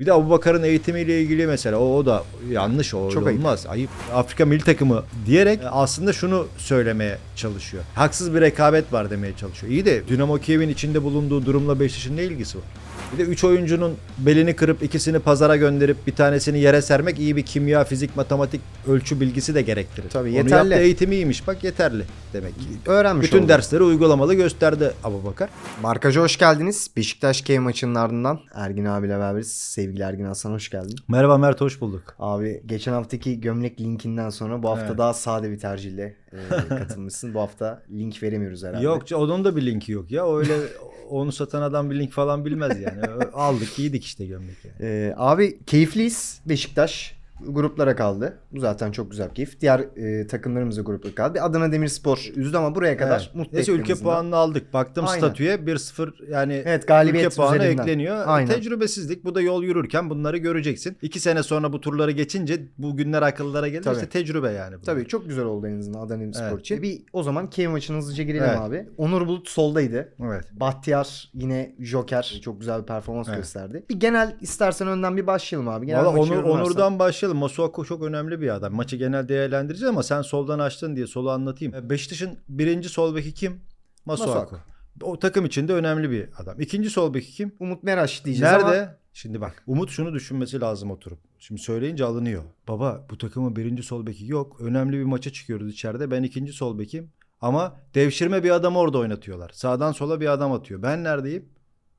Bir de Abubakar'ın eğitimiyle ilgili mesela o, o da yanlış o Çok olmaz. Ayıp. Afrika milli takımı diyerek e, aslında şunu söylemeye çalışıyor. Haksız bir rekabet var demeye çalışıyor. İyi de Dinamo Kiev'in içinde bulunduğu durumla Beşiktaş'ın ne ilgisi var? Bir de 3 oyuncunun belini kırıp ikisini pazara gönderip bir tanesini yere sermek iyi bir kimya, fizik, matematik ölçü bilgisi de gerektirir. Tabii, Onu yeterli. yaptı eğitimi iyiymiş bak yeterli demek ki. Öğrenmiş Bütün olduk. dersleri uygulamalı gösterdi Abubakar. Markaja hoş geldiniz. Beşiktaş K maçının ardından Ergin abiyle beraberiz. Sevgili Ergin Hasan hoş geldin. Merhaba Mert hoş bulduk. Abi geçen haftaki gömlek linkinden sonra bu hafta Evet. daha sade bir tercihle e, katılmışsın. bu hafta link veremiyoruz herhalde. Yok onun da bir linki yok ya. Öyle onu satan adam bir link falan bilmez yani. Ö- Aldık giydik işte gömlek yani. E, abi keyifliyiz. Beşiktaş gruplara kaldı. Bu zaten çok güzel bir keyif. Diğer e, takımlarımız da gruplara kaldı. Adana Demirspor üzdü ama buraya kadar Evet. mutlu Neyse ülke puanını aldık. Baktım Aynen. statüye 1-0 yani Evet, galibiyet ülke puanı üzerinden. ekleniyor. Aynen. Tecrübesizlik bu da yol yürürken bunları göreceksin. 2 sene sonra bu turları geçince bu günler akıllara gelir. Tabii. Tecrübe yani. bu. Tabii çok güzel oldu en azından Adana Demirspor Evet. için. Bir o zaman K maçına hızlıca girelim Evet. abi. Onur Bulut soldaydı. Evet. Bahtiyar yine Joker çok güzel bir performans Evet. gösterdi. Bir genel istersen önden bir başlayalım abi. Genel Valla Onur. Onur'dan başlayalım. Masuaku çok önemli bir adam. Maçı genel değerlendireceğiz ama sen soldan açtın diye solu anlatayım. E, Beşiktaş'ın birinci sol beki kim? Masuaku. O takım içinde önemli bir adam. İkinci sol beki kim? Umut Meraş diyeceğiz Nerede? ama Şimdi bak Umut şunu düşünmesi lazım oturup. Şimdi söyleyince alınıyor. Baba bu takımın birinci sol beki yok. Önemli bir maça çıkıyoruz içeride. Ben ikinci sol bekim. Ama devşirme bir adamı orada oynatıyorlar. Sağdan sola bir adam atıyor. Ben neredeyim?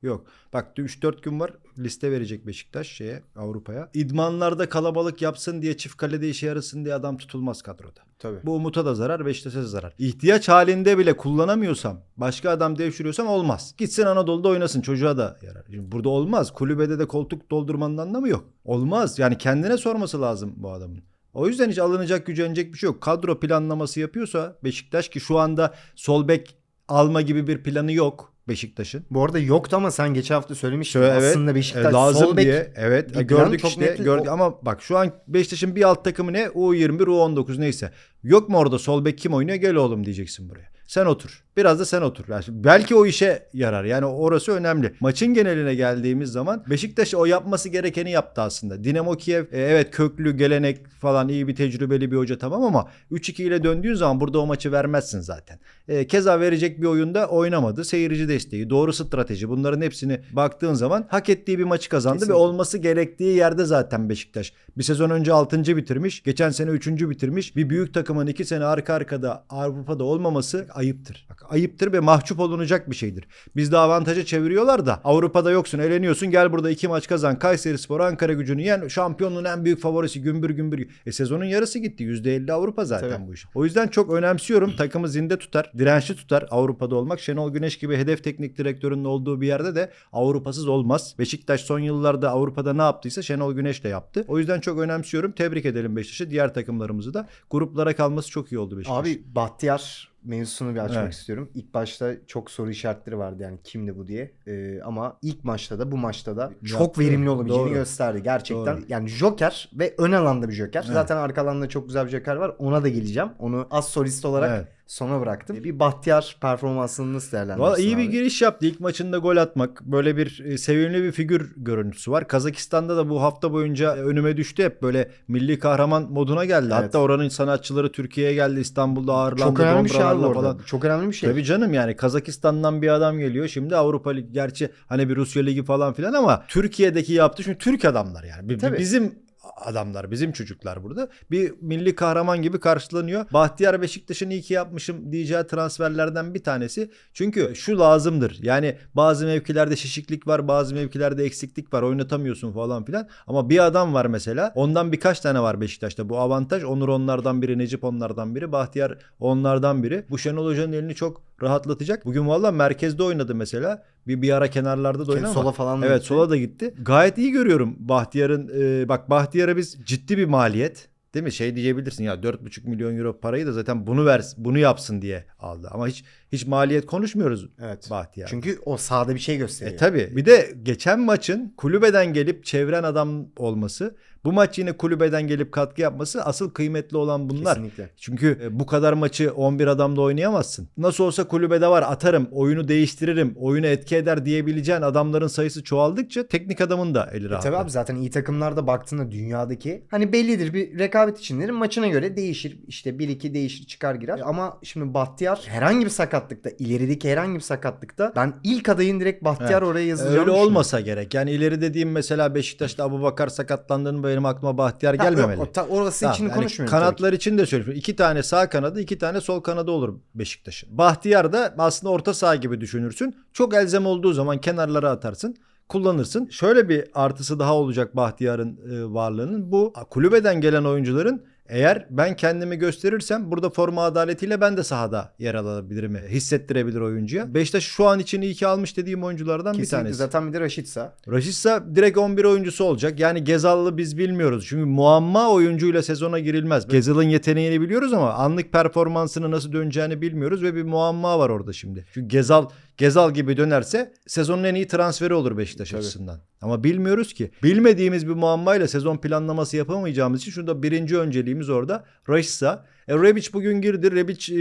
Yok. Bak 3-4 gün var liste verecek Beşiktaş şeye Avrupa'ya. İdmanlarda kalabalık yapsın diye çift kalede işe yarasın diye adam tutulmaz kadroda. tabii. Bu Umut'a da zarar, Beşiktaş'a da zarar. İhtiyaç halinde bile kullanamıyorsam, başka adam devşiriyorsam olmaz. Gitsin Anadolu'da oynasın, çocuğa da yarar. Şimdi burada olmaz. Kulübede de koltuk doldurmanın anlamı yok. Olmaz. Yani kendine sorması lazım bu adamın. O yüzden hiç alınacak, gücenecek bir şey yok. Kadro planlaması yapıyorsa Beşiktaş ki şu anda sol bek alma gibi bir planı yok Beşiktaş'ın. Bu arada yoktu ama sen geçen hafta söylemiştin. Şöyle, evet, Aslında e, Beşiktaş lazım sol bek diye. Evet e, gördük işte netli- gördük o- ama bak şu an Beşiktaş'ın bir alt takımı ne? U21, U19 neyse. Yok mu orada sol bek kim oynuyor? Gel oğlum diyeceksin buraya. Sen otur. Biraz da sen otur. Yani belki o işe yarar. Yani orası önemli. Maçın geneline geldiğimiz zaman Beşiktaş o yapması gerekeni yaptı aslında. Dinamo Kiev e, evet köklü gelenek falan iyi bir tecrübeli bir hoca tamam ama 3-2 ile döndüğün zaman burada o maçı vermezsin zaten. E, keza verecek bir oyunda oynamadı. Seyirci desteği, doğru strateji bunların hepsini baktığın zaman hak ettiği bir maçı kazandı Kesinlikle. ve olması gerektiği yerde zaten Beşiktaş. Bir sezon önce 6. bitirmiş, geçen sene 3. bitirmiş. Bir büyük takımın 2 sene arka arkada Avrupa'da olmaması ayıptır. Bak, ayıptır ve mahcup olunacak bir şeydir. Bizde avantaja çeviriyorlar da Avrupa'da yoksun, eleniyorsun. Gel burada iki maç kazan. Kayseri Spor, Ankara gücünü yen. Şampiyonluğun en büyük favorisi gümbür gümbür. E sezonun yarısı gitti. %50 Avrupa zaten Tabii. bu iş. O yüzden çok önemsiyorum. Takımı zinde tutar, dirençli tutar Avrupa'da olmak. Şenol Güneş gibi hedef teknik direktörünün olduğu bir yerde de Avrupasız olmaz. Beşiktaş son yıllarda Avrupa'da ne yaptıysa Şenol Güneş de yaptı. O yüzden çok önemsiyorum. Tebrik edelim Beşiktaş'ı. Diğer takımlarımızı da gruplara kalması çok iyi oldu Beşiktaş. Abi Bahtiyar mevzusunu bir açmak Evet. istiyorum. İlk başta çok soru işaretleri vardı yani kimdi bu diye. Ee, ama ilk maçta da bu maçta da çok Yaptı. verimli olabileceğini Doğru. gösterdi. Gerçekten Doğru. yani Joker ve ön alanda bir Joker. Evet. Zaten arka alanda çok güzel bir Joker var. Ona da geleceğim. Onu az solist olarak Evet. Sona bıraktım. Bir Bahtiyar performansını nasıl değerlendirirsin Valla iyi bir abi? giriş yaptı. İlk maçında gol atmak. Böyle bir e, sevimli bir figür görüntüsü var. Kazakistan'da da bu hafta boyunca önüme düştü. Hep böyle milli kahraman moduna geldi. Evet. Hatta oranın sanatçıları Türkiye'ye geldi. İstanbul'da ağırlandı. Çok önemli bir şey abi falan. Çok önemli bir şey. Tabii canım yani Kazakistan'dan bir adam geliyor. Şimdi Avrupa Ligi gerçi hani bir Rusya Ligi falan filan ama Türkiye'deki yaptığı çünkü Türk adamlar yani. Bir- Tabii. Bizim adamlar, bizim çocuklar burada. Bir milli kahraman gibi karşılanıyor. Bahtiyar Beşiktaş'ın iyi ki yapmışım diyeceği transferlerden bir tanesi. Çünkü şu lazımdır. Yani bazı mevkilerde şişiklik var, bazı mevkilerde eksiklik var. Oynatamıyorsun falan filan. Ama bir adam var mesela. Ondan birkaç tane var Beşiktaş'ta. Bu avantaj. Onur onlardan biri, Necip onlardan biri, Bahtiyar onlardan biri. Bu Şenol Hoca'nın elini çok rahatlatacak. Bugün valla merkezde oynadı mesela. Bir bir ara kenarlarda da oynadı sola falan da Evet gitti. sola da gitti. Gayet iyi görüyorum Bahtiyar'ın. e, bak Bahtiyar'a biz ciddi bir maliyet Değil mi? Şey diyebilirsin ya 4,5 milyon euro parayı da zaten bunu ver bunu yapsın diye aldı. Ama hiç Hiç maliyet konuşmuyoruz Evet. Bahtiyar. Çünkü o sahada bir şey gösteriyor. E tabi. Bir de geçen maçın kulübeden gelip çeviren adam olması, bu maç yine kulübeden gelip katkı yapması asıl kıymetli olan bunlar. Kesinlikle. Çünkü e, bu kadar maçı 11 adamla oynayamazsın. Nasıl olsa kulübede var atarım, oyunu değiştiririm, oyunu etki eder diyebileceğin adamların sayısı çoğaldıkça teknik adamın da eli E rahat. tabii abi zaten iyi takımlarda baktığında dünyadaki hani bellidir bir rekabet içindir. Maçına göre değişir. İşte 1-2 değişir çıkar girer. Ama şimdi Bahtiyar herhangi bir sakatlıkta ilerideki herhangi bir sakatlıkta ben ilk adayın direkt Bahtiyar Evet. oraya yazacağım. Öyle olmasa gerek. Yani ileri dediğim mesela Beşiktaş'ta Abu Bakar sakatlandığında benim aklıma Bahtiyar gelmemeli. O, ta- orası Tamam, için yani konuşmuyorum. tabii. Kanatlar için de söylüyorum. İki tane sağ kanadı, iki tane sol kanadı olur Beşiktaş'ın. Bahtiyar da aslında orta saha gibi düşünürsün. Çok elzem olduğu zaman kenarlara atarsın kullanırsın. Şöyle bir artısı daha olacak Bahtiyar'ın e, varlığının. Bu kulübeden gelen oyuncuların eğer ben kendimi gösterirsem burada forma adaletiyle ben de sahada yer alabilirim. Hissettirebilir oyuncuya. Beşiktaş şu an için iyi ki almış dediğim oyunculardan bir Kesinlikle tanesi. zaten bir de Raşitsa. Raşitsa direkt 11 oyuncusu olacak. Yani Gezal'lı biz bilmiyoruz. Çünkü muamma oyuncuyla sezona girilmez. Gezal'ın yeteneğini biliyoruz ama anlık performansını nasıl döneceğini bilmiyoruz ve bir muamma var orada şimdi. Çünkü Gezal Gezal gibi dönerse sezonun en iyi transferi olur Beşiktaş Tabii. açısından. Ama bilmiyoruz ki. Bilmediğimiz bir muammayla sezon planlaması yapamayacağımız için şurada birinci önceliğimiz orada Raşitsa. E, Rebic bugün girdi. Rebic e,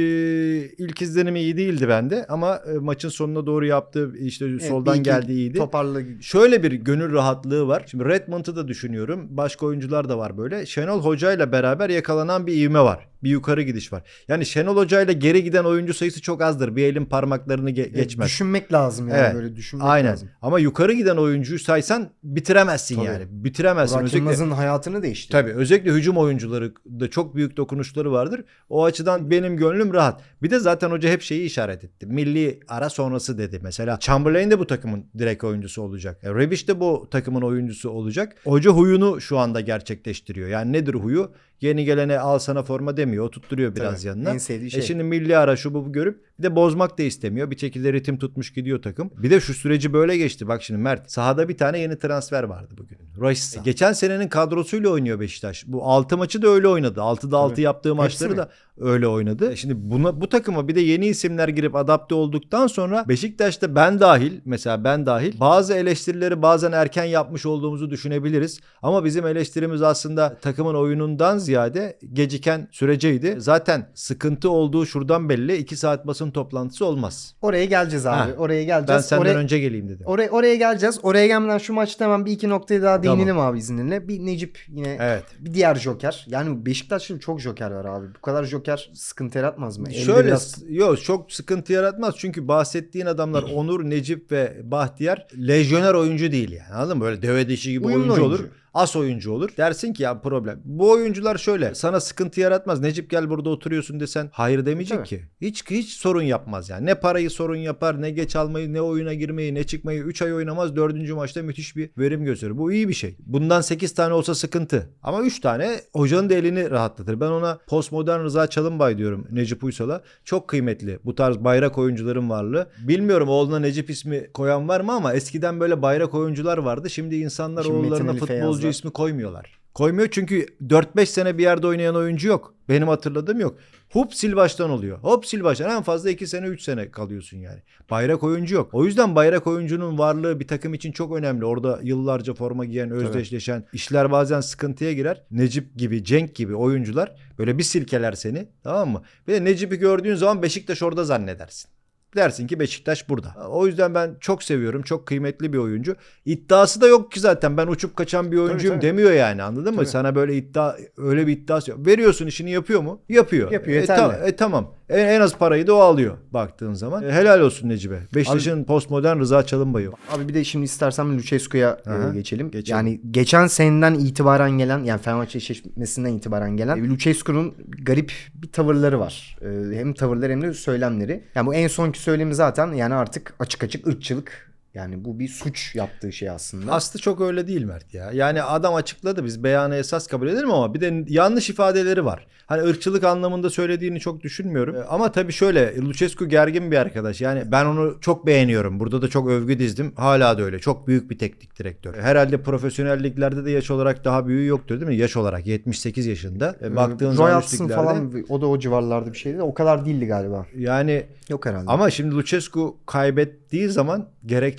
ilk izlenimi iyi değildi bende ama e, maçın sonuna doğru yaptığı işte Evet, soldan geldi iyiydi. Toparlı Şöyle bir gönül rahatlığı var. Şimdi Redmond'u da düşünüyorum. Başka oyuncular da var böyle. Şenol Hoca ile beraber yakalanan bir ivme var. Bir yukarı gidiş var. Yani Şenol Hoca ile geri giden oyuncu sayısı çok azdır. Bir elin parmaklarını ge- Evet, geçmez. Düşünmek lazım yani Evet. böyle düşünmek Aynen. lazım. Ama yukarı giden oyuncuyu saysan bitiremezsin Tabii. yani. Bitiremezsin. Burak Yılmaz'ın hayatını değişti. Tabii özellikle hücum oyuncuları da çok büyük dokunuşları vardır. O açıdan benim gönlüm rahat. Bir de zaten hoca hep şeyi işaret etti. Milli ara sonrası dedi. Mesela Chamberlain de bu takımın direkt oyuncusu olacak. E, Rebic de bu takımın oyuncusu olacak. Hoca huyunu şu anda gerçekleştiriyor. Yani nedir huyu? Yeni gelene al sana forma demiyor. O tutturuyor biraz Tabii, yanına. En sevdiği şey. E şimdi milli ara şu bu görüp bir de bozmak da istemiyor. Bir şekilde ritim tutmuş gidiyor takım. Bir de şu süreci böyle geçti. Bak şimdi Mert sahada bir tane yeni transfer vardı bugün. Raşitsa. Geçen senenin kadrosuyla oynuyor Beşiktaş. Bu 6 maçı da öyle oynadı. 6'da 6 yaptığı maçları mi? da öyle oynadı. E Şimdi buna bu takıma bir de yeni isimler girip adapte olduktan sonra Beşiktaş'ta ben dahil mesela ben dahil bazı eleştirileri bazen erken yapmış olduğumuzu düşünebiliriz. Ama bizim eleştirimiz aslında takımın oyunundan ziyade geciken süreceydi. Zaten sıkıntı olduğu şuradan belli. 2 saat basın toplantısı olmaz. Oraya geleceğiz abi. Ha. Oraya Ben geleceğiz. senden oraya, önce geleyim dedim. oraya, oraya geleceğiz. Oraya gelmeden şu maçta hemen bir iki noktaya daha Tamam. değinelim abi izninle. Bir Necip yine Evet. bir diğer joker. Yani Beşiktaş'ta çok joker var abi. Bu kadar joker sıkıntı yaratmaz mı? Elde Şöyle biraz- yok çok sıkıntı yaratmaz çünkü bahsettiğin adamlar Onur, Necip ve Bahtiyar lejyoner oyuncu değil yani anladın mı? Böyle deve dişi gibi Uyumlu oyuncu, oyuncu. olur. As oyuncu olur. Dersin ki ya problem. Bu oyuncular şöyle sana sıkıntı yaratmaz. Necip gel burada oturuyorsun desen hayır demeyecek Tabii. ki. Hiç hiç sorun yapmaz yani. Ne parayı sorun yapar, ne geç almayı, ne oyuna girmeyi, ne çıkmayı 3 ay oynamaz. 4. maçta müthiş bir verim gösterir. Bu iyi bir şey. Bundan 8 tane olsa sıkıntı. Ama 3 tane hocanın da elini rahatlatır. Ben ona postmodern Rıza Çalınbay diyorum Necip Uysal'a. Çok kıymetli bu tarz bayrak oyuncuların varlığı. Bilmiyorum oğluna Necip ismi koyan var mı ama eskiden böyle bayrak oyuncular vardı. Şimdi insanlar Şimdi oğullarına futbolcu Feyyazlar. ismi koymuyorlar. Koymuyor çünkü 4-5 sene bir yerde oynayan oyuncu yok. Benim hatırladığım yok. Hop sil baştan oluyor. Hop sil baştan en fazla 2 sene 3 sene kalıyorsun yani. Bayrak oyuncu yok. O yüzden bayrak oyuncunun varlığı bir takım için çok önemli. Orada yıllarca forma giyen, özdeşleşen işler bazen sıkıntıya girer. Necip gibi, Cenk gibi oyuncular böyle bir silkeler seni tamam mı? Bir de Necip'i gördüğün zaman Beşiktaş orada zannedersin. Dersin ki Beşiktaş burada. O yüzden ben çok seviyorum. Çok kıymetli bir oyuncu. İddiası da yok ki zaten. Ben uçup kaçan bir oyuncuyum tabii. demiyor yani. Anladın mı? Tabii. Sana böyle iddia öyle bir iddiası yok. Veriyorsun işini yapıyor mu? Yapıyor. Yapıyor, E, yeterli. ta- e, tamam. En, en az parayı da o alıyor baktığın zaman. E, helal olsun Necip'e. Beşiktaş'ın postmodern Rıza Çalınbay'ı. Abi bir de şimdi istersen Lucescu'ya e, geçelim. geçelim. Yani geçen seneden itibaren gelen yani Fenerbahçe eşleşmesinden itibaren gelen e, Lucescu'nun garip bir tavırları var. E, hem tavırları hem de söylemleri. Yani bu en sonki söylemi zaten. Yani artık açık açık ırkçılık Yani bu bir suç yaptığı şey aslında. Aslı çok öyle değil Mert ya. Yani adam açıkladı biz beyanı esas kabul edelim ama bir de yanlış ifadeleri var. Hani ırkçılık anlamında söylediğini çok düşünmüyorum. Ama tabii şöyle Lucescu gergin bir arkadaş. Yani ben onu çok beğeniyorum. Burada da çok övgü dizdim. Hala da öyle. Çok büyük bir teknik direktör. Herhalde profesyonel liglerde de yaş olarak daha büyüğü yoktur değil mi? Yaş olarak 78 yaşında. E, Baktığın zaman üst Royals'ın liglerde- falan o da o civarlarda bir şeydi. O kadar değildi galiba. Yani Yok herhalde. Ama şimdi Lucescu kaybettiği zaman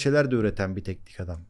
gerekçeler de üreten bir teknik adam.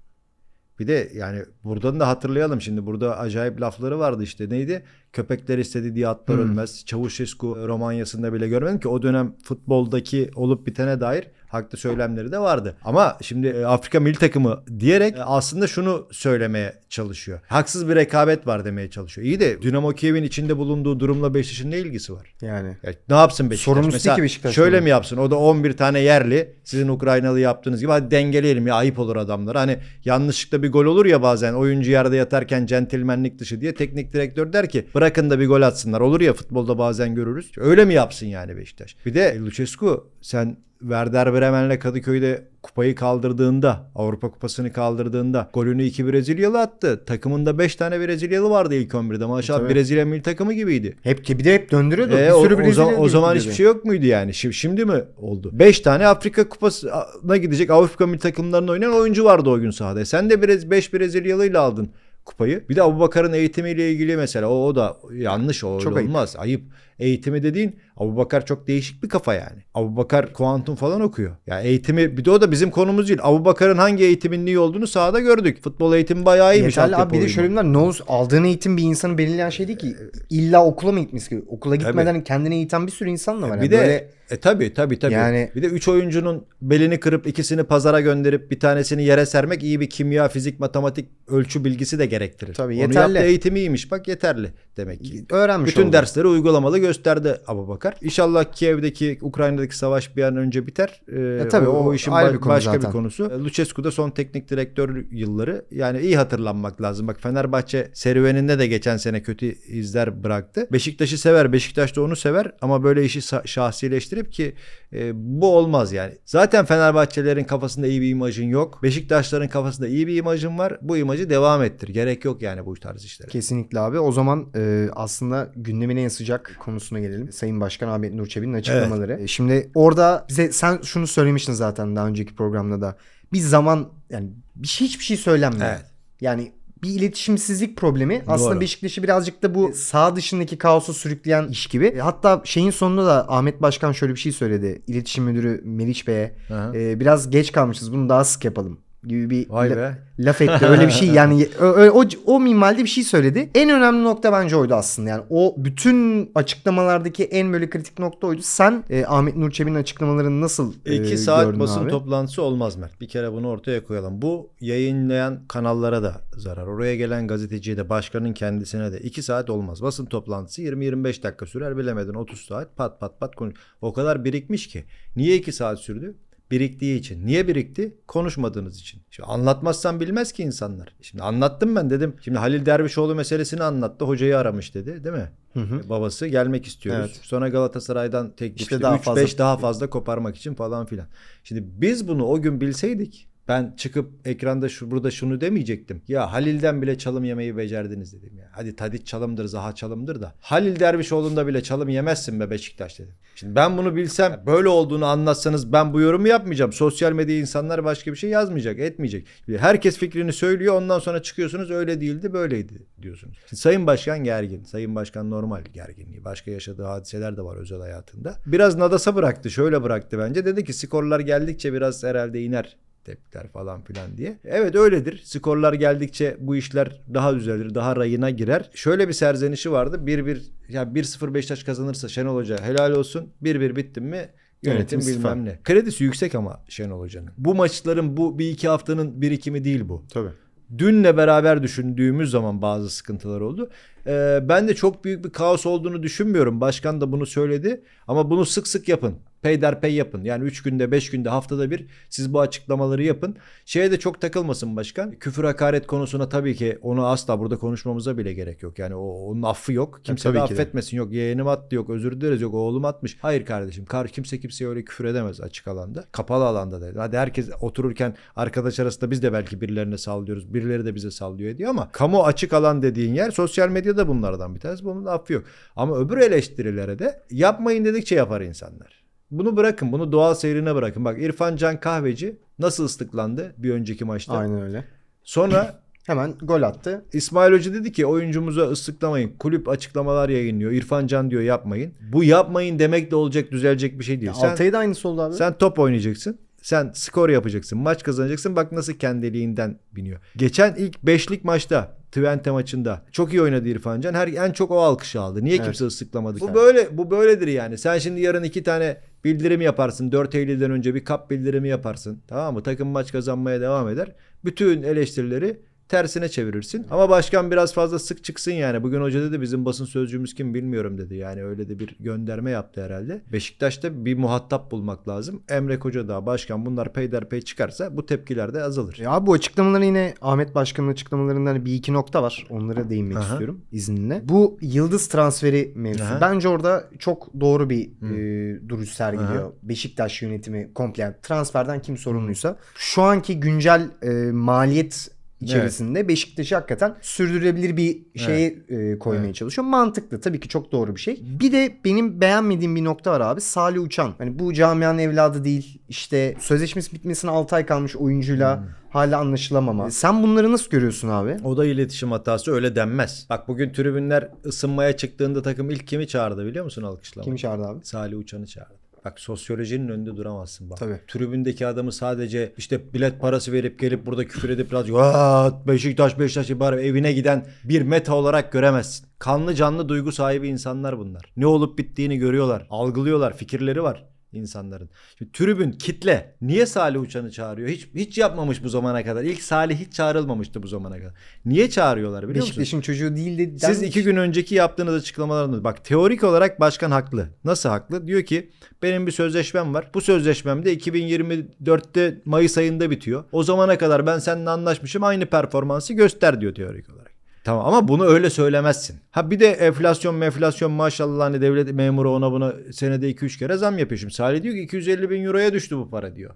Bir de yani buradan da hatırlayalım şimdi burada acayip lafları vardı işte neydi? Köpekler istedi diye atlar Hmm. ölmez. Çavuşescu romanyasında bile görmedim ki o dönem futboldaki olup bitene dair haklı söylemleri de vardı. Ama şimdi e, Afrika milli takımı diyerek e, aslında şunu söylemeye çalışıyor. Haksız bir rekabet var demeye çalışıyor. İyi de Dinamo Kiev'in içinde bulunduğu durumla Beşiktaş'ın ne ilgisi var? yani. Ya ne yapsın Beşiktaş? Sorumlusu Mesela ki Beşiktaş şöyle mi yapsın? O da 11 tane yerli. Sizin Ukraynalı yaptığınız gibi hadi dengeleyelim ya ayıp olur adamlar. Hani yanlışlıkla bir gol olur ya bazen oyuncu yerde yatarken centilmenlik dışı diye teknik direktör der ki bırakın da bir gol atsınlar. Olur ya futbolda bazen görürüz. Öyle mi yapsın yani Beşiktaş? Bir de Lucescu sen Werder Bremen'le Kadıköy'de kupayı kaldırdığında, Avrupa Kupası'nı kaldırdığında golünü iki Brezilyalı attı. Takımında 5 tane Brezilyalı vardı ilk 11'de. Maşallah Tabii. Brezilya milli takımı gibiydi. Hep bir de hep döndürüyordu. E, bir o, sürü o Brezilya zaman, o zaman hiçbir şey yok muydu yani? Şimdi, şimdi mi oldu? 5 tane Afrika Kupası'na gidecek Avrupa milli takımlarında oynayan oyuncu vardı o gün sahada. E Sen de 5 Brezilyalıyla aldın kupayı. Bir de Abubakar'ın eğitimiyle ilgili mesela o, o da yanlış o Çok ayıp. olmaz. Ayıp. Eğitimi dediğin Abubakar çok değişik bir kafa yani. Abubakar kuantum falan okuyor. Ya eğitimi bir de o da bizim konumuz değil. Abubakar'ın hangi eğitimin iyi olduğunu sahada gördük. Futbol eğitimi bayağı iyiymiş. Yeterli abi bir de şöyle bir ne aldığın eğitim bir insanı belirleyen şey değil ki. İlla okula mı gitmesi gerekiyor? Okula gitmeden kendini eğiten bir sürü insan da var. Bir Yani de böyle e tabi tabi tabi. Yani- bir de 3 oyuncunun belini kırıp ikisini pazara gönderip bir tanesini yere sermek iyi bir kimya, fizik, matematik ölçü bilgisi de gerektirir. Tabii, Onu yeterli. yaptı eğitimi iyiymiş bak yeterli demek ki. öğrenmiş Bütün oldu. dersleri uygulamalı gösterdi Abubakar. İnşallah Kiev'deki Ukrayna'daki savaş bir an önce biter. Ee, tabii, o, o işin ba- bir konu başka zaten. bir konusu. E, Lucescu da son teknik direktör yılları. Yani iyi hatırlanmak lazım. Bak Fenerbahçe serüveninde de geçen sene kötü izler bıraktı. Beşiktaş'ı sever. Beşiktaş da onu sever ama böyle işi şahsileştirip ki e, bu olmaz yani. Zaten Fenerbahçelerin kafasında iyi bir imajın yok. Beşiktaşların kafasında iyi bir imajın var. Bu imajı devam ettir. Gerek yok yani bu tarz işlere. Kesinlikle abi. O zaman e, aslında gündemin en sıcak konusuna gelelim. Sayın Başkan Ahmet Nur Çebi'nin açıklamaları. E, şimdi orada bize sen şunu söylemiştin zaten daha önceki programda da. Bir zaman yani bir şey, hiçbir şey söylenmiyor. Evet. Yani bir iletişimsizlik problemi aslında Doğru. Beşiktaş'ı birazcık da bu sağ dışındaki kaosu sürükleyen iş gibi. E, Hatta şeyin sonunda da Ahmet Başkan şöyle bir şey söyledi. İletişim Müdürü Meriç Bey'e e, biraz geç kalmışız bunu daha sık yapalım gibi bir Vay la- be. laf etti. Öyle bir şey yani o, o, o minvalde bir şey söyledi. En önemli nokta bence oydu aslında. Yani o bütün açıklamalardaki en böyle kritik nokta oydu. Sen e, Ahmet Nur Çebi'nin açıklamalarını nasıl e, 2 saat basın abi? toplantısı olmaz Mert. Bir kere bunu ortaya koyalım. Bu yayınlayan kanallara da zarar. Oraya gelen gazeteciye de başkanın kendisine de 2 saat olmaz. Basın toplantısı 20-25 dakika sürer bilemedin 30 saat pat pat pat konuş. O kadar birikmiş ki. Niye 2 saat sürdü? Biriktiği için. Niye birikti? Konuşmadığınız için. Şimdi anlatmazsan bilmez ki insanlar. Şimdi anlattım ben dedim. Şimdi Halil Dervişoğlu meselesini anlattı. Hocayı aramış dedi değil mi? Hı hı. E, Babası gelmek istiyoruz. Evet. Sonra Galatasaray'dan teklif İşte işte daha 3-5 fazla- daha fazla koparmak için falan filan. Şimdi biz bunu o gün bilseydik ben çıkıp ekranda şu burada şunu demeyecektim. Ya Halil'den bile çalım yemeyi becerdiniz dedim ya. Hadi Tadiç çalımdır, Zaha çalımdır da. Halil Dervişoğlu'nda bile çalım yemezsin be Beşiktaş dedim. Şimdi ben bunu bilsem böyle olduğunu anlatsanız ben bu yorumu yapmayacağım. Sosyal medya insanlar başka bir şey yazmayacak, etmeyecek. Herkes fikrini söylüyor ondan sonra çıkıyorsunuz öyle değildi böyleydi diyorsunuz. Şimdi Sayın Başkan gergin. Sayın Başkan normal gerginliği. Başka yaşadığı hadiseler de var özel hayatında. Biraz nadasa bıraktı. Şöyle bıraktı bence. Dedi ki skorlar geldikçe biraz herhalde iner tepkiler falan filan diye. Evet öyledir. Skorlar geldikçe bu işler daha düzelir, daha rayına girer. Şöyle bir serzenişi vardı. 1-1 ya 1-0 Beşiktaş kazanırsa Şenol Hoca helal olsun. 1-1 bittim mi Yönetim istifa. bilmem ne. Kredisi yüksek ama Şenol Hoca'nın. Bu maçların bu bir iki haftanın birikimi değil bu. Tabii. Dünle beraber düşündüğümüz zaman bazı sıkıntılar oldu. Ee, ben de çok büyük bir kaos olduğunu düşünmüyorum. Başkan da bunu söyledi. Ama bunu sık sık yapın. Peyderpey yapın. Yani 3 günde 5 günde haftada bir siz bu açıklamaları yapın. Şeye de çok takılmasın başkan. Küfür hakaret konusuna tabii ki onu asla burada konuşmamıza bile gerek yok. Yani o, onun affı yok. Kimse de ki de. affetmesin. Yok yeğenim attı yok özür dileriz yok oğlum atmış. Hayır kardeşim kar kimse kimseye öyle küfür edemez açık alanda. Kapalı alanda da. Hadi herkes otururken arkadaş arasında biz de belki birilerine sallıyoruz. Birileri de bize sallıyor ediyor ama kamu açık alan dediğin yer sosyal medyada bunlardan bir tanesi. Bunun affı yok. Ama öbür eleştirilere de yapmayın dedikçe yapar insanlar. Bunu bırakın. Bunu doğal seyrine bırakın. Bak İrfan Can Kahveci nasıl ıslıklandı bir önceki maçta. Aynen öyle. Sonra Hemen gol attı. İsmail Hoca dedi ki oyuncumuza ıslıklamayın. Kulüp açıklamalar yayınlıyor. İrfan Can diyor yapmayın. Bu yapmayın demek de olacak düzelecek bir şey değil. Sen, Altay'da aynısı oldu abi. sen top oynayacaksın. Sen skor yapacaksın. Maç kazanacaksın. Bak nasıl kendiliğinden biniyor. Geçen ilk beşlik maçta Twente maçında çok iyi oynadı İrfan Can. Her en çok o alkışı aldı. Niye Evet. kimse ıslıklamadı? Bu Evet. böyle bu böyledir yani. Sen şimdi yarın iki tane bildirim yaparsın. 4 Eylül'den önce bir kap bildirimi yaparsın. Tamam mı? Takım maç kazanmaya devam eder. Bütün eleştirileri tersine çevirirsin. Ama başkan biraz fazla sık çıksın yani. Bugün hoca dedi bizim basın sözcüğümüz kim bilmiyorum dedi. Yani öyle de bir gönderme yaptı herhalde. Beşiktaş'ta bir muhatap bulmak lazım. Emre Koca da başkan bunlar peyderpey çıkarsa bu tepkiler de azalır. Ya bu açıklamaları yine Ahmet Başkan'ın açıklamalarından bir iki nokta var. Onlara değinmek Aha. istiyorum izninle. Bu yıldız transferi mevzusu. Aha. Bence orada çok doğru bir e, duruş sergiliyor. Aha. Beşiktaş yönetimi komple. Yani transferden kim sorumluysa. Şu anki güncel e, maliyet içerisinde Beşiktaş'ı hakikaten sürdürülebilir bir şeye e, koymaya Evet. çalışıyor. Mantıklı. Tabii ki çok doğru bir şey. Bir de benim beğenmediğim bir nokta var abi. Salih Uçan. Hani bu camianın evladı değil. İşte sözleşmesi bitmesine 6 ay kalmış oyuncuyla Hmm. hala anlaşılamama. Sen bunları nasıl görüyorsun abi? O da iletişim hatası öyle denmez. Bak bugün tribünler ısınmaya çıktığında takım ilk kimi çağırdı biliyor musun alkışlamaya? Kim çağırdı abi? Salih Uçan'ı çağırdı. Bak sosyolojinin önünde duramazsın bak. Tabii. Tribündeki adamı sadece işte bilet parası verip gelip burada küfür edip biraz "Aa, Beşiktaş Beşiktaş bağırıp evine giden bir meta olarak göremezsin. Kanlı canlı duygu sahibi insanlar bunlar. Ne olup bittiğini görüyorlar, algılıyorlar, fikirleri var insanların. Şimdi tribün kitle niye Salih Uçan'ı çağırıyor? Hiç hiç yapmamış bu zamana kadar. İlk Salih hiç çağrılmamıştı bu zamana kadar. Niye çağırıyorlar biliyor musun? Beşiktaş'ın çocuğu değildi. Siz denmiş. iki gün önceki yaptığınız açıklamalarınız bak teorik olarak başkan haklı. Nasıl haklı? Diyor ki benim bir sözleşmem var. Bu sözleşmem de 2024'te Mayıs ayında bitiyor. O zamana kadar ben seninle anlaşmışım aynı performansı göster diyor teorik olarak. Tamam ama bunu öyle söylemezsin. Ha bir de enflasyon enflasyon maşallah hani devlet memuru ona buna senede 2-3 kere zam yapıyor. Şimdi Salih diyor ki 250 bin euroya düştü bu para diyor.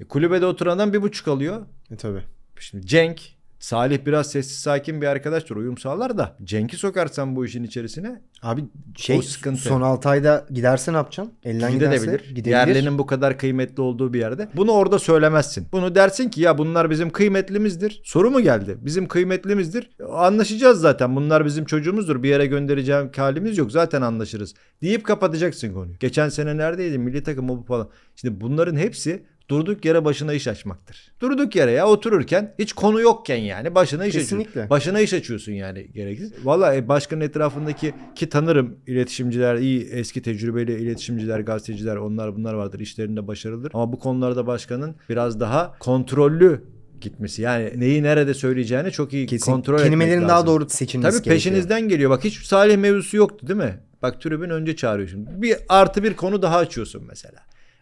E, kulübede oturandan bir buçuk alıyor. E tabii. Şimdi Cenk, Salih biraz sessiz sakin bir arkadaştır. Uyum sağlar da Cenk'i sokarsan bu işin içerisine Abi şey O sıkıntı. son 6 ayda giderse ne yapacaksın? Elden giderse gidebilir. gidebilir. Yerlinin bu kadar kıymetli olduğu bir yerde. Bunu orada söylemezsin. Bunu dersin ki ya bunlar bizim kıymetlimizdir. Soru mu geldi? Bizim kıymetlimizdir. Anlaşacağız zaten. Bunlar bizim çocuğumuzdur. Bir yere göndereceğim halimiz yok. Zaten anlaşırız. Deyip kapatacaksın konuyu. Geçen sene neredeydin? Milli takım o bu falan. Şimdi bunların hepsi durduk yere başına iş açmaktır. Durduk yere ya otururken hiç konu yokken yani başına iş Kesinlikle. açıyorsun. Başına iş açıyorsun yani gereksiz. Valla e, başkanın etrafındaki ki tanırım iletişimciler, iyi eski tecrübeli iletişimciler, gazeteciler onlar bunlar vardır. işlerinde başarılıdır. Ama bu konularda başkanın biraz daha kontrollü gitmesi. Yani neyi nerede söyleyeceğini çok iyi Kesin. kontrol etmek Kelimelerin lazım. daha doğru seçilmesi Tabii gerekiyor. peşinizden geliyor. Bak hiç Salih mevzusu yoktu değil mi? Bak tribün önce çağırıyor şimdi. Bir artı bir konu daha açıyorsun mesela.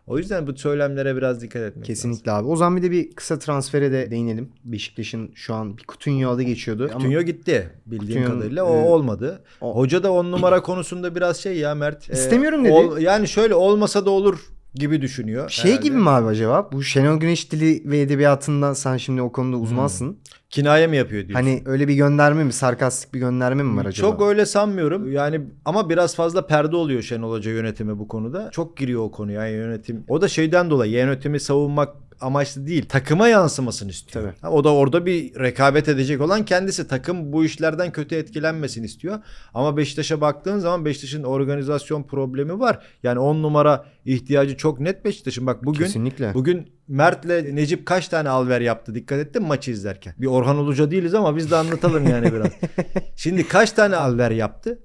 O yüzden bu söylemlere biraz dikkat etmek lazım. Kesinlikle abi. O zaman bir de bir kısa transfere de değinelim. Beşiktaş'ın şu an bir Coutinho adı geçiyordu. Ama Coutinho gitti bildiğim Coutinho'nun, kadarıyla. O e, olmadı. o- Hoca da on numara konusunda biraz şey ya Mert. e, İstemiyorum dedi. ol- yani şöyle olmasa da olur gibi düşünüyor. şey herhalde. gibi mi abi acaba? Bu Şenol Güneş dili ve edebiyatından sen şimdi o konuda uzmansın. Kinaye mi yapıyor diyorsun? Hani öyle bir gönderme mi? Sarkastik bir gönderme mi var acaba? Çok öyle sanmıyorum. Yani ama biraz fazla perde oluyor Şenol Hoca yönetimi bu konuda. Çok giriyor o konuya yani yönetim. O da şeyden dolayı yönetimi savunmak amaçlı değil. Takıma yansımasını istiyor. Tabii. Ha, o da orada bir rekabet edecek olan kendisi. Takım bu işlerden kötü etkilenmesin istiyor. Ama Beşiktaş'a baktığın zaman Beşiktaş'ın organizasyon problemi var. Yani 10 numara ihtiyacı çok net Beşiktaş'ın. Bak bugün Kesinlikle. Bugün Mert'le Necip kaç tane alver yaptı dikkat ettin maçı izlerken? Bir Orhan Uluca değiliz ama biz de anlatalım yani biraz. Şimdi kaç tane alver yaptı?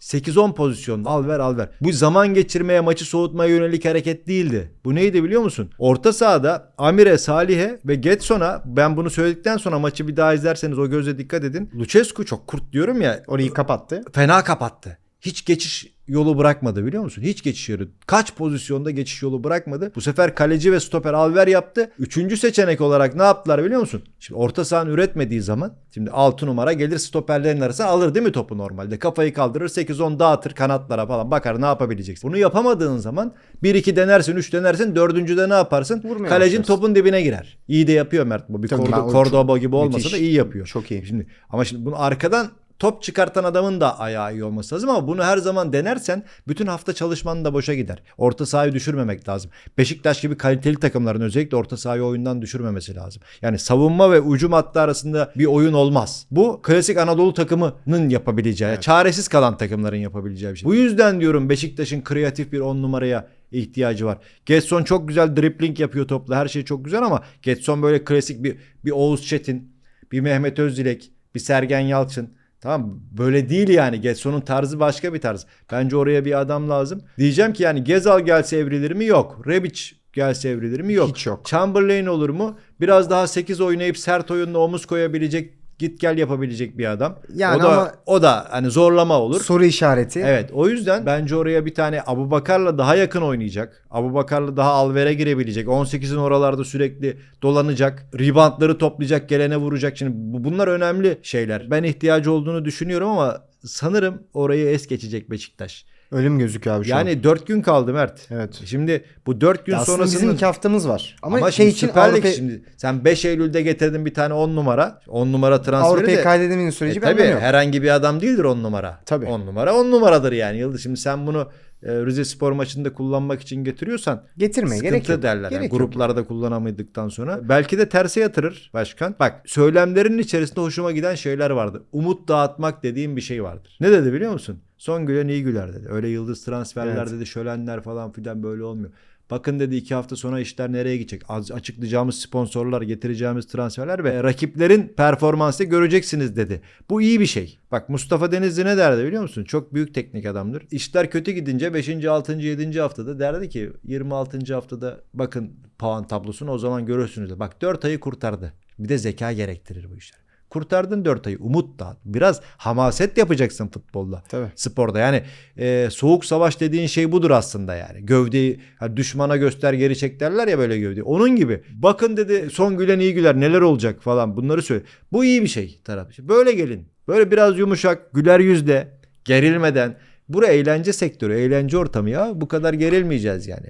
8-10 pozisyon alver alver. Bu zaman geçirmeye maçı soğutmaya yönelik hareket değildi. Bu neydi biliyor musun? Orta sahada Amire, Salih'e ve Getson'a ben bunu söyledikten sonra maçı bir daha izlerseniz o gözle dikkat edin. Lucescu çok kurt diyorum ya Orayı kapattı. fena kapattı. Hiç geçiş yolu bırakmadı biliyor musun? Hiç geçiş yolu. Kaç pozisyonda geçiş yolu bırakmadı. Bu sefer kaleci ve stoper alver yaptı. Üçüncü seçenek olarak ne yaptılar biliyor musun? Şimdi orta sahanın üretmediği zaman şimdi 6 numara gelir stoperlerin arasına alır değil mi topu normalde? Kafayı kaldırır 8-10 dağıtır kanatlara falan bakar ne yapabileceksin. Bunu yapamadığın zaman 1-2 denersin 3 denersin dördüncüde ne yaparsın? Vurmaya Kalecin başlarsın. topun dibine girer. İyi de yapıyor Mert bu. Bir Tabii Cordo- ben o Cordoba gibi olmasa müthiş. da iyi yapıyor. Çok iyi. Şimdi ama şimdi bunu arkadan top çıkartan adamın da ayağı iyi olması lazım ama bunu her zaman denersen bütün hafta çalışman da boşa gider. Orta sahayı düşürmemek lazım. Beşiktaş gibi kaliteli takımların özellikle orta sahayı oyundan düşürmemesi lazım. Yani savunma ve hücum hattı arasında bir oyun olmaz. Bu klasik Anadolu takımının yapabileceği, çaresiz kalan takımların yapabileceği bir şey. Bu yüzden diyorum Beşiktaş'ın kreatif bir on numaraya ihtiyacı var. Getson çok güzel dribbling yapıyor topla. Her şey çok güzel ama Getson böyle klasik bir bir Oğuz Çetin, bir Mehmet Özdilek, bir Sergen Yalçın. Tamam böyle değil yani. Getson'un tarzı başka bir tarz. Bence oraya bir adam lazım. Diyeceğim ki yani Gezal gelse evrilir mi? Yok. Rebic gelse evrilir mi? Yok. Hiç yok. Chamberlain olur mu? Biraz daha 8 oynayıp sert oyunla omuz koyabilecek, git gel yapabilecek bir adam. Yani o da o da hani zorlama olur. Soru işareti. Evet o yüzden bence oraya bir tane Abu Bakar'la daha yakın oynayacak. Abu Bakar'la daha alvere girebilecek. 18'in oralarda sürekli dolanacak. Reboundları toplayacak, gelene vuracak. Şimdi bu- bunlar önemli şeyler. Ben ihtiyacı olduğunu düşünüyorum ama sanırım orayı es geçecek Beşiktaş. Ölüm gözüküyor abi şu an. Yani 4 gün kaldı Mert. Evet. Şimdi bu 4 gün sonrasında bizim iki haftamız var. Ama, ama, şey için Süper Avrupa, şimdi sen 5 Eylül'de getirdin bir tane 10 numara. 10 numara transferi Avrupa'yı de kaydedemenin süreci e bir tabii yok. herhangi bir adam değildir on numara. Tabii. On numara on numaradır yani Yıldız. Şimdi sen bunu Rize Spor maçında kullanmak için getiriyorsan Getirme sıkıntı gerek yok. derler. Yani Gerek yok. gruplarda kullanamadıktan sonra. Belki de terse yatırır başkan. Bak söylemlerinin içerisinde hoşuma giden şeyler vardı. Umut dağıtmak dediğim bir şey vardır. Ne dedi biliyor musun? Son gülen iyi güler dedi. Öyle yıldız transferler Evet. dedi. Şölenler falan filan böyle olmuyor. Bakın dedi iki hafta sonra işler nereye gidecek? Az açıklayacağımız sponsorlar, getireceğimiz transferler ve rakiplerin performansı göreceksiniz dedi. Bu iyi bir şey. Bak Mustafa Denizli ne derdi biliyor musun? Çok büyük teknik adamdır. İşler kötü gidince 5. 6. 7. haftada derdi ki 26. haftada bakın puan tablosunu o zaman görürsünüz. Bak 4 ayı kurtardı. Bir de zeka gerektirir bu işler. Kurtardın 4 ayı. Umut da. Biraz hamaset yapacaksın futbolda. Tabii. Sporda. Yani e, soğuk savaş dediğin şey budur aslında yani. Gövdeyi ha, düşmana göster geri çek derler ya böyle gövdeyi. Onun gibi. Bakın dedi son gülen iyi güler neler olacak falan bunları söyle. Bu iyi bir şey tarafı. Böyle gelin. Böyle biraz yumuşak, güler yüzle, gerilmeden. Burası eğlence sektörü, eğlence ortamı ya. Bu kadar gerilmeyeceğiz yani.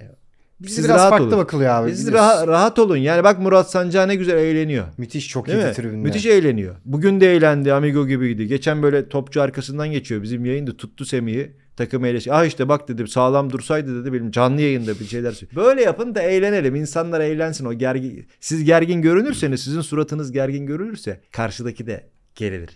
Bizi Siz biraz rahat farklı olun. bakılıyor abi. Siz biliyorsun. rahat, rahat olun. Yani bak Murat Sancak ne güzel eğleniyor. Müthiş çok Değil iyi mi? tribünde. Müthiş eğleniyor. Bugün de eğlendi. Amigo gibiydi. Geçen böyle topçu arkasından geçiyor. Bizim yayında tuttu Semih'i. Takım eğleşi. Ah işte bak dedim sağlam dursaydı dedi benim canlı yayında bir şeyler söylüyor. Böyle yapın da eğlenelim. İnsanlar eğlensin. O gergin siz gergin görünürseniz sizin suratınız gergin görülürse karşıdaki de gerilir.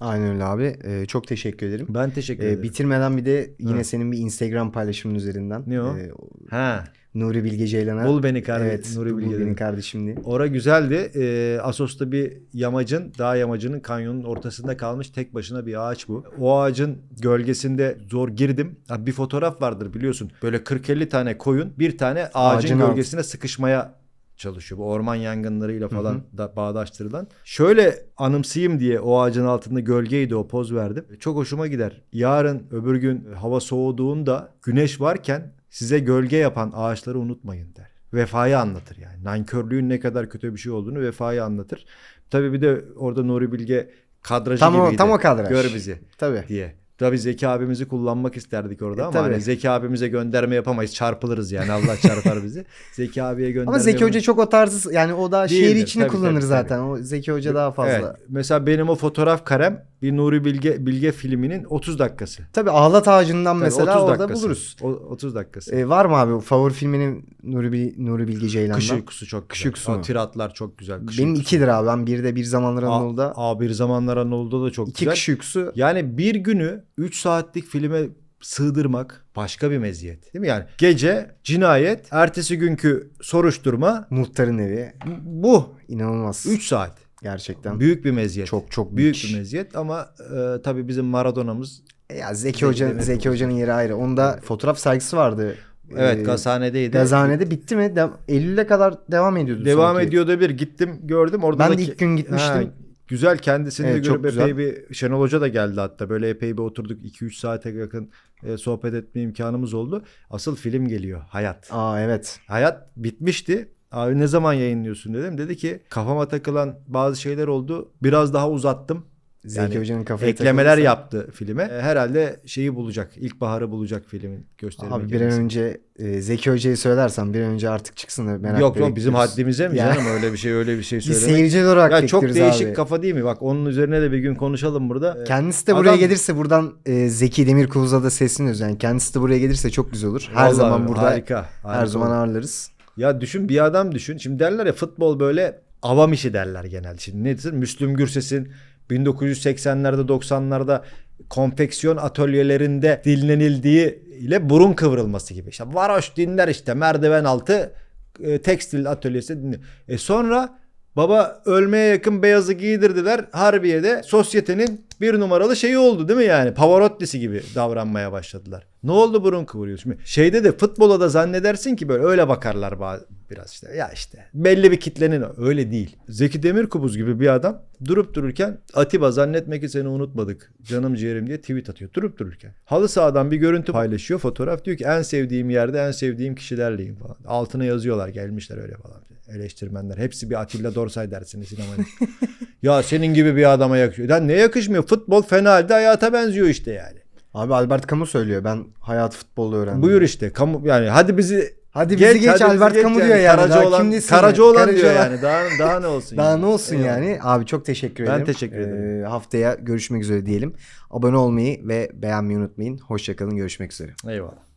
Aynen öyle abi. Ee, çok teşekkür ederim. Ben teşekkür Ee, ederim. bitirmeden bir de yine Ha. senin bir Instagram paylaşımın üzerinden. Ne o? Ee, ha. Nuri Bilge Ceylan'a. Bul beni kardeşim. Evet. Nuri Bul Bilge beni dedim. kardeşim diye. Ora güzeldi. Ee, Asos'ta bir yamacın, dağ yamacının kanyonun ortasında kalmış tek başına bir ağaç bu. O ağacın gölgesinde zor girdim. Ha, bir fotoğraf vardır biliyorsun. Böyle 40-50 tane koyun bir tane ağacın, Ağacın gölgesine sıkışmaya çalışıyor. Bu orman yangınlarıyla falan da bağdaştırılan. Şöyle anımsayayım diye o ağacın altında gölgeydi o poz verdim. Çok hoşuma gider. Yarın öbür gün hava soğuduğunda güneş varken size gölge yapan ağaçları unutmayın der. Vefayı anlatır yani. Nankörlüğün ne kadar kötü bir şey olduğunu vefayı anlatır. Tabii bir de orada Nuri Bilge kadrajı Tam o- gibiydi. tam o kadraj. Gör bizi Tabii. diye. Tabii Zeki abimizi kullanmak isterdik orada E, ama tabii. hani Zeki abimize gönderme yapamayız. Çarpılırız yani. Allah çarpar bizi. Zeki abiye gönderme Ama Zeki Hoca çok o tarzı yani o da şehir içini Tabii, kullanır tabii, zaten. O Zeki Hoca daha fazla. Evet. Mesela benim o fotoğraf karem bir Nuri Bilge Bilge filminin 30 dakikası. Tabii Ağlat Ağacı'ndan Tabii mesela 30 orada dakikası. buluruz. O, 30 dakikası. Ee, var mı abi favori filminin Nuri, Bil- Nuri Bilge Ceylan'dan? Kış uykusu çok Kış güzel. uykusu o mu? tiratlar çok güzel. Kış Benim uykusu. ikidir abi. Ben bir de bir zamanlar Anadolu'da. A, bir zamanlar Anadolu'da da çok iki güzel. kış uykusu. Yani bir günü 3 saatlik filme sığdırmak başka bir meziyet. Değil mi yani? Gece cinayet, ertesi günkü soruşturma Muhtarın evi. bu. İnanılmaz. 3 saat. Gerçekten. Büyük bir meziyet. Çok çok büyük müthiş. bir meziyet ama e, tabii bizim Maradona'mız Ya Zeki Hoca. Zeki Hoca'nın yeri ayrı. Onda fotoğraf sergisi vardı. evet Ee, gazhanedeydi. Gazhanede bitti mi? De- Eylül'e kadar devam ediyordu Devam sanki. ediyordu bir gittim gördüm orada Ben da de ilk gün gitmiştim. Ha, güzel kendisini de Evet, çok görüp epey bir Şenol Hoca da geldi hatta böyle epey bir oturduk 2-3 saate yakın e, sohbet etme imkanımız oldu. Asıl film geliyor Hayat. Aa evet. Hayat bitmişti. Abi ne zaman yayınlıyorsun dedim. Dedi ki kafama takılan bazı şeyler oldu. Biraz daha uzattım. Zeki Yani Hoca'nın kafayı Eklemeler takılırsa- yaptı filme. E, herhalde şeyi bulacak. İlkbaharı bulacak filmin gösterimi. Abi bir an önce e, Zeki Hoca'yı söylersen bir an önce artık çıksın da merak Yok yok bizim haddimize mi Ya. canım öyle bir şey öyle bir şey Biz söylemek. seyirciler olarak Ya çok değişik abi. kafa değil mi? Bak onun üzerine de bir gün konuşalım burada. E, Kendisi de buraya Adam- gelirse buradan e, Zeki Demirkubuz'a da sesleniyoruz. Yani kendisi de buraya gelirse çok güzel olur. Her Vallahi zaman burada harika, her harika zaman olur. ağırlarız. Ya düşün bir adam düşün. Şimdi derler ya futbol böyle avam işi derler genelde. Şimdi nedir? Müslüm Gürses'in 1980'lerde 90'larda konfeksiyon atölyelerinde dinlenildiği ile burun kıvrılması gibi. İşte varoş dinler işte merdiven altı e, tekstil atölyesi dinliyor. E sonra baba ölmeye yakın beyazı giydirdiler. Harbiye'de sosyetenin bir numaralı şeyi oldu değil mi yani? Pavarotti'si gibi davranmaya başladılar. Ne oldu burun kıvırıyor? Şimdi şeyde de futbola da zannedersin ki böyle öyle bakarlar ba- biraz işte. Ya işte belli bir kitlenin öyle değil. Zeki Demirkubuz gibi bir adam durup dururken Atiba zannetme ki seni unutmadık canım ciğerim diye tweet atıyor durup dururken. Halı sahadan bir görüntü paylaşıyor fotoğraf diyor ki en sevdiğim yerde en sevdiğim kişilerleyim falan. Altına yazıyorlar gelmişler öyle falan. Eleştirmenler hepsi bir Atilla Dorsay dersini sinemada. ya senin gibi bir adama yakışıyor. Lan ne yakışmıyor? Futbol fena halde hayata benziyor işte yani. Abi Albert Camus söylüyor. Ben hayat futbolda öğrendim. Buyur işte. Kamu yani hadi bizi Hadi bizi geç, Albert geç Camus diyor yani. Karaca Daha olan, kim Karaca olan Karaca diyor yani. Daha daha ne olsun Daha yani. ne olsun Eyvallah. yani. Abi çok teşekkür Ben ederim. teşekkür ederim. Ee, haftaya görüşmek üzere diyelim. Abone olmayı ve beğenmeyi unutmayın. Hoşçakalın. Görüşmek üzere. Eyvallah.